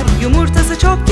var. Yumurtası çok